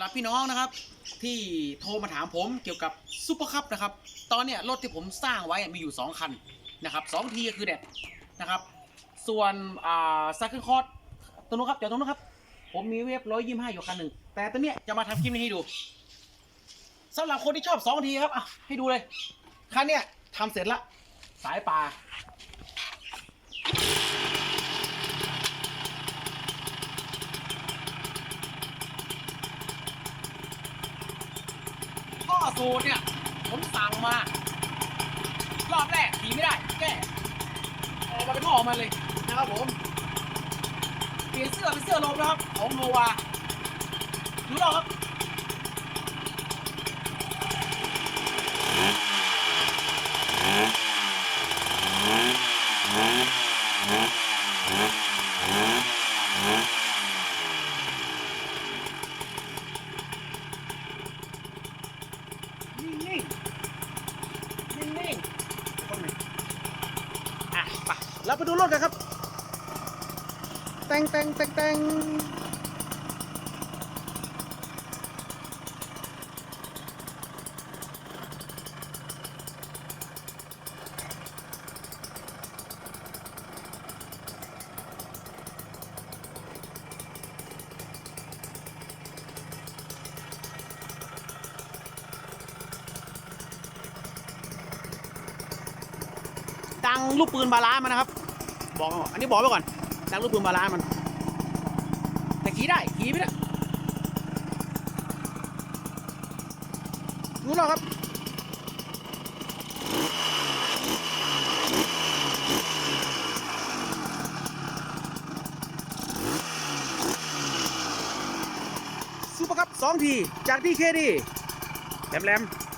ำหรับพี่น้องนะครับ ที่โทรมาถามผมเกี่ยวกับซูเปอร์คัพนะครับ ตอนเนี้ยรถที่ผมสร้างไว้มีอยู่ 2 คันนะครับสองทีก็คือแดดนะครับ ส่วนอ่าซัคเคิลคอร์ดตรงนู้นครับเดี๋ยวตรงนู้นครับ ผมมีเวฟร้อยยี่ห้าอยู่คันหนึ่งแต่ตัวเนี้ยจะมาทำคลิปนี้ให้ดูสำหรับคนที่ชอบสองทีครับอะให้ดูเลยคันเนี้ยทำเสร็จละสายปลา สูตรเนี่ย ผมสั่งมา รอบแรกขี่ไม่ได้ แก้ออกมาเป็นท่อออกมาเลยนะครับผม เปลี่ยนเสื้อเป็นเสื้อลมนะครับ ของโนวาดูหรอครับ นิ่งๆนิ่งๆคนหนอะไปเราไปดูรถกันครับ แตงแตงแตงแตง ดังลูกปืนบาลานมันนะครับ บอกอันนี้บอกไว้ก่อน ดังลูกปืนบาลานมัน แต่ขี่ได้ขี่ไม่ได้รู้หรอครับซูเปอร์ครับสองที จากดีเคดีแหลมแหลมๆ